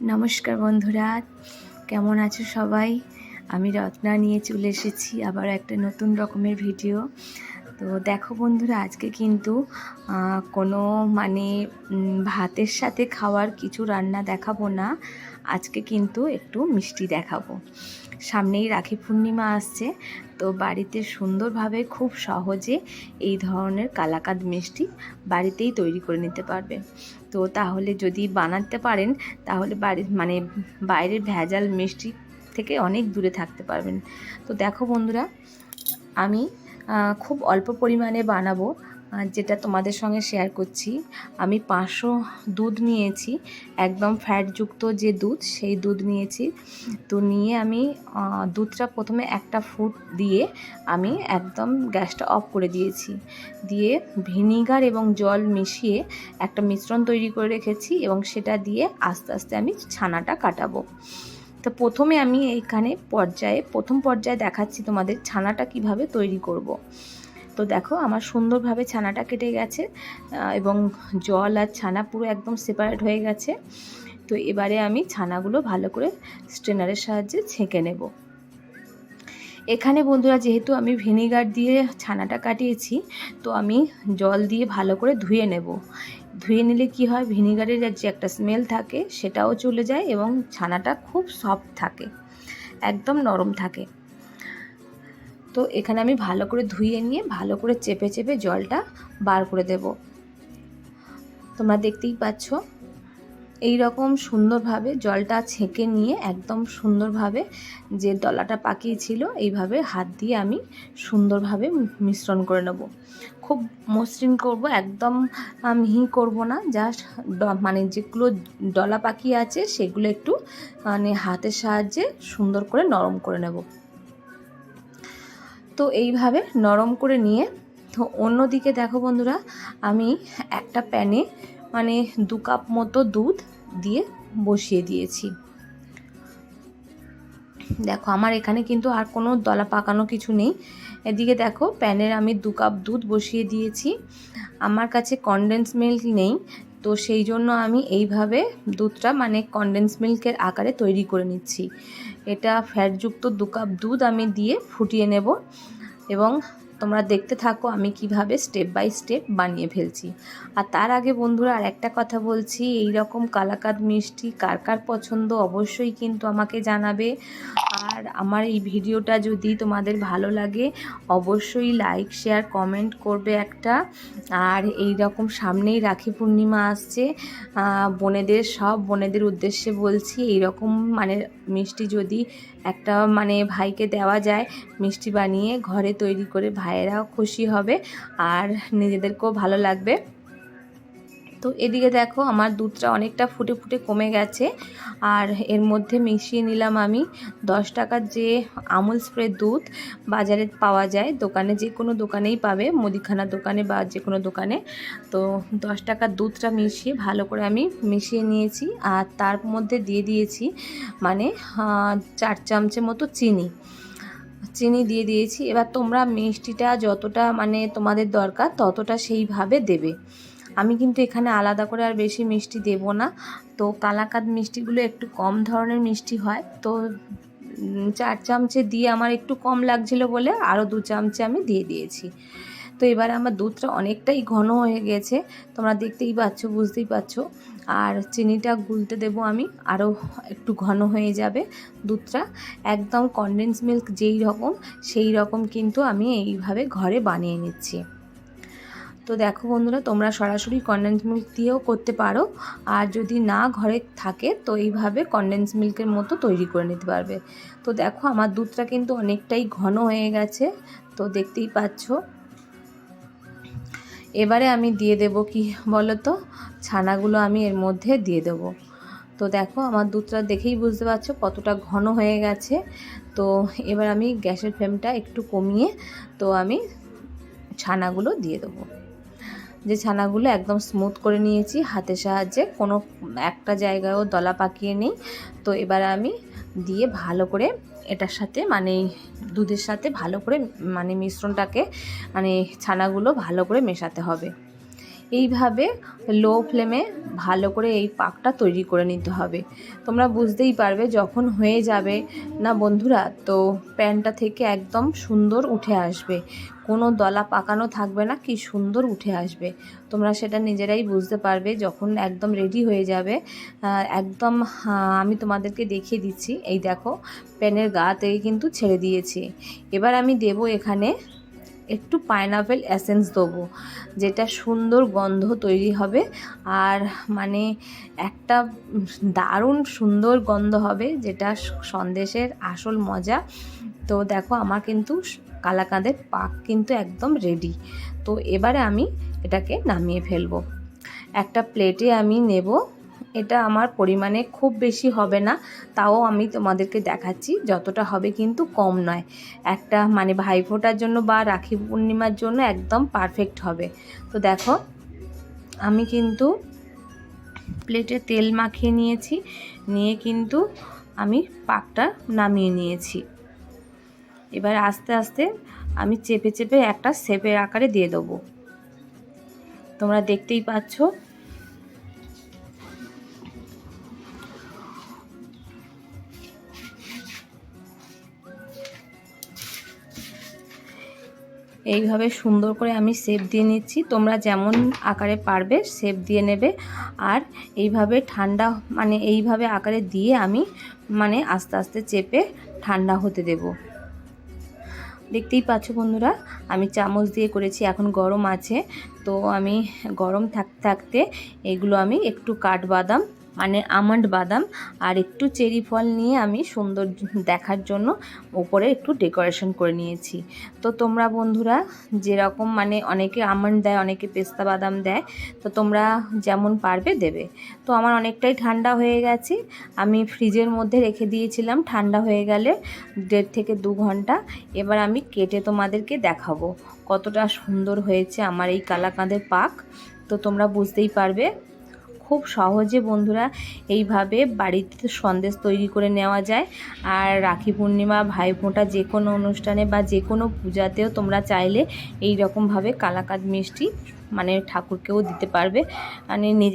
নমস্কার বন্ধুরা, কেমন আছো সবাই? আমি রত্না নিয়ে চলে এসেছি আবার একটা নতুন রকমের ভিডিও তো দেখো বন্ধুরা, আজকে কিন্তু কোনো মানে ভাতের সাথে খাওয়ার কিছু রান্না দেখাবো না। আজকে কিন্তু একটু মিষ্টি দেখাবো। সামনেই রাখি পূর্ণিমা আসছে, তো বাড়িতে সুন্দরভাবে খুব সহজে এই ধরনের কালাকাদ মিষ্টি বাড়িতেই তৈরি করে নিতে পারবে। তো তাহলে যদি বানাতে পারেন, তাহলে বাড়ি মানে বাইরের ভেজাল মিষ্টি থেকে অনেক দূরে থাকতে পারবেন। তো দেখো বন্ধুরা, আমি খুব অল্প পরিমাণে বানাবো যেটা তোমাদের সঙ্গে শেয়ার করছি। আমি পাঁচশো দুধ নিয়েছি, একদম ফ্যাটযুক্ত যে দুধ, সেই দুধ নিয়েছি। তো নিয়ে আমি দুধটা প্রথমে একটা ফুট দিয়ে আমি একদম গ্যাসটা অফ করে দিয়েছি। দিয়ে ভিনিগার এবং জল মিশিয়ে একটা মিশ্রণ তৈরি করে রেখেছি এবং সেটা দিয়ে আস্তে আস্তে আমি ছানাটা কাটাবো। তো প্রথমে আমি এইখানে পর্যায়ে, প্রথম পর্যায়ে দেখাচ্ছি তোমাদের ছানাটা কীভাবে তৈরি করব। তো দেখো, আমার সুন্দরভাবে ছানাটা কেটে গেছে এবং জল আর ছানা পুরো একদম সেপারেট হয়ে গেছে তো এবারে আমি ছানাগুলো ভালো করে স্ট্রেনারের সাহায্যে ছেঁকে নেব এখানে বন্ধুরা যেহেতু আমি ভিনিগার দিয়ে ছানাটা কাটিয়েছি, তো আমি জল দিয়ে ভালো করে ধুয়ে নেব। ধুয়ে নিলে কি হয়? ভিনিগারের যে একটা স্মেল থাকে, সেটাও চলে যায় এবং ছানাটা খুব সফট থাকে, একদম নরম থাকে। তো এখানে আমি ভালো করে ধুয়ে নিয়ে, ভালো করে চেপে চেপে জলটা বার করে দেব। তোমরা দেখতেই পাচ্ছ এই রকম সুন্দরভাবে জলটা ছেঁকে নিয়ে একদম সুন্দরভাবে যে দলাটা পাকিয়েছিল, এইভাবে হাত দিয়ে আমি সুন্দরভাবে মিশ্রণ করে নেব। খুব মসৃণ করব, একদম মিহি করব না জাস্ট মানে যেগুলো ডলা পাকিয়ে আছে সেগুলো একটু মানে হাতের সাহায্যে সুন্দর করে নরম করে নেব। তো এইভাবে নরম করে নিয়ে তো অন্যদিকে দেখো বন্ধুরা, আমি একটা প্যানে মানে দু কাপ মতো দুধ দিয়ে বসিয়ে দিয়েছি। দেখো, আমার এখানে কিন্তু আর কোনো দলা পাকানো কিছু নেই। এদিকে দেখো, প্যানের আমি দু কাপ দুধ বসিয়ে দিয়েছি। আমার কাছে কনডেন্স মিল্ক নেই, তো সেই জন্য আমি এইভাবে দুধটা মানে কনডেন্স মিল্কের আকারে তৈরি করে নিচ্ছি। এটা ফ্যাটযুক্ত দু কাপ দুধ আমি দিয়ে ফুটিয়ে নেব এবং তোমরা দেখতে থাকো আমি কীভাবে স্টেপ বাই স্টেপ বানিয়ে ফেলছি। আর তার আগে বন্ধুরা আর একটা কথা বলছি, এই রকম কালাকাদ মিষ্টি কার কার পছন্দ অবশ্যই কিন্তু আমাকে জানাবে। আর আমার এই ভিডিওটা যদি তোমাদের ভালো লাগে, অবশ্যই লাইক শেয়ার কমেন্ট করবে একটা। আর এই রকম সামনেই রাখি পূর্ণিমা আসছে বোনেদের, সব বোনেদের উদ্দেশ্যে বলছি, এই রকম মানে মিষ্টি যদি একটা মানে ভাইকে দেওয়া যায়, মিষ্টি বানিয়ে ঘরে তৈরি করে ভাইয়েরাও খুশি হবে আর নিজেদেরকেও ভালো লাগবে। তো এদিকে দেখো আমার দুধটা অনেকটা ফুটে ফুটে কমে গেছে আর এর মধ্যে মিশিয়ে নিলাম আমি দশ টাকার যে আমুল স্প্রে দুধ বাজারে পাওয়া যায়, দোকানে যে কোনো দোকানেই পাবে মুদিখানা দোকানে বা যে কোনো দোকানে। তো দশ টাকার দুধটা মিশিয়ে ভালো করে আমি মিশিয়ে নিয়েছি আর তার মধ্যে দিয়ে দিয়েছি মানে চার চামচের মতো চিনি। চিনি দিয়ে দিয়েছি। এবার তোমরা মিষ্টিটা যতটা মানে তোমাদের দরকার ততটা সেইভাবে দেবে। আমি কিন্তু এখানে আলাদা করে আর বেশি মিষ্টি দেব না। তো কালাকাদ মিষ্টিগুলো একটু কম ধরনের মিষ্টি হয়। তো চার চামচে দিয়ে আমার একটু কম লাগছিল বলে আরও দু চামচে আমি দিয়ে দিয়েছি। তো এবারে আমার দুধটা অনেকটাই ঘন হয়ে গেছে। তোমরা দেখতেই পাচ্ছ, বুঝতেই পারছ আর চিনিটা গুলতে দেবো আমি, আরও একটু ঘন হয়ে যাবে দুধটা। একদম কনডেন্স মিল্ক যেই রকম, সেই রকম কিন্তু আমি এইভাবে ঘরে বানিয়ে নিচ্ছি। তো দেখো বন্ধুরা, তোমরা সরাসরি কনডেন্স মিল্ক দিয়েও করতে পারো। আর যদি না ঘরে থাকে, তো এইভাবে কনডেন্স মিল্কের মতো তৈরি করে নিতে পারবে। তো দেখো, আমার দুধটা কিন্তু অনেকটাই ঘন হয়ে গেছে। তো দেখতেই পাচ্ছ। এবারে আমি দিয়ে দেব কি বলো তো ছানাগুলো আমি এর মধ্যে দিয়ে দেব। তো দেখো, আমার দুধটা দেখেই বুঝতে পারছ কতটা ঘন হয়ে গেছে। তো এবার আমি গ্যাসের ফ্লেমটা একটু কমিয়ে তো আমি ছানাগুলো দিয়ে দেবো। যে ছানাগুলো একদম স্মুথ করে নিয়েছি হাতের সাহায্যে কোনো একটা জায়গায়ও দলা পাকিয়ে নেই। তো এবার আমি দিয়ে ভালো করে এটার সাথে মানে দুধের সাথে ভালো করে মানে মিশ্রণটাকে মানে ছানাগুলো ভালো করে মেশাতে হবে। এইভাবে লো ফ্লেমে ভালো করে এই পাকটা তৈরি করে নিতে হবে। তোমরা বুঝতেই পারবে যখন হয়ে যাবে। না বন্ধুরা, তো প্যানটা থেকে একদম সুন্দর উঠে আসবে। কোনো দলা পাকানো থাকবে না, কি সুন্দর উঠে আসবে। তোমরা সেটা নিজেরাই বুঝতে পারবে যখন একদম রেডি হয়ে যাবে। একদম আমি তোমাদেরকে দেখিয়ে দিচ্ছি। এই দেখো প্যানের গা থেকে কিন্তু ছেড়ে দিয়েছি। এবার আমি দেব এখানে একটু পাইনাপেল এসেন্স দেবো, যেটা সুন্দর গন্ধ তৈরি হবে। আর মানে একটা দারুণ সুন্দর গন্ধ হবে, যেটা সন্দেশের আসল মজা। তো দেখো আমার কিন্তু কালাকাঁদের পাক কিন্তু একদম রেডি তো এবারে আমি এটাকে নামিয়ে ফেলব। একটা প্লেটে আমি নেব। এটা আমার পরিমাণে খুব বেশি হবে না, তাও আমি তোমাদেরকে দেখাচ্ছি, যতটা হবে কিন্তু কম নয়। একটা মানে ভাইফোঁটার জন্য বা রাখি পূর্ণিমার জন্য একদম পারফেক্ট হবে। তো দেখো, আমি কিন্তু প্লেটে তেল মাখিয়ে নিয়েছি, নিয়ে কিন্তু আমি পাকটা নামিয়ে নিয়েছি। এবার আস্তে আস্তে আমি চেপে চেপে একটা শেপের আকারে দিয়ে দেবো। তোমরা দেখতেই পাচ্ছ। এইভাবে সুন্দর করে আমি শেপ দিয়ে নিচ্ছি। তোমরা যেমন আকারে পারবে শেপ দিয়ে নেবে। আর এইভাবে ঠান্ডা মানে এইভাবে আকারে দিয়ে আমি মানে আস্তে আস্তে চেপে ঠান্ডা হতে দেব। দেখতেই পাচ্ছ বন্ধুরা, আমি চামচ দিয়ে করেছি, এখন গরম আছে। তো আমি গরম থাকতে থাকতে এগুলো আমি একটু কাঠবাদাম মানে আমন্ড বাদাম আর একটু চেরি ফল নিয়ে আমি সুন্দর দেখার জন্য ওপরে একটু ডেকোরেশন করে নিয়েছি। তো তোমরা বন্ধুরা যেরকম মানে অনেকে আমন্ড দেয়, অনেকে পেস্তা বাদাম দেয়, তো তোমরা যেমন পারবে দেবে। তো আমার অনেকটাই ঠান্ডা হয়ে গেছে। আমি ফ্রিজের মধ্যে রেখে দিয়েছিলাম, ঠান্ডা হয়ে গেলে দেড় থেকে দু ঘণ্টা। এবার আমি কেটে তোমাদেরকে দেখাবো কতটা সুন্দর হয়েছে আমার এই কালাকাঁদের পাক। তো তোমরা বুঝতেই পারবে খুব সহজে বন্ধুরা এইভাবে বাড়িতে সন্দেশ তৈরি করে নেওয়া যায়। আর রাখি পূর্ণিমা, ভাই ফোঁটা যে কোনো অনুষ্ঠানে বা যে কোনো পূজাতেও তোমরা চাইলে এই রকমভাবে কালাকাদ মিষ্টি মানে ঠাকুরকেও দিতে পারবে। মানে নিজে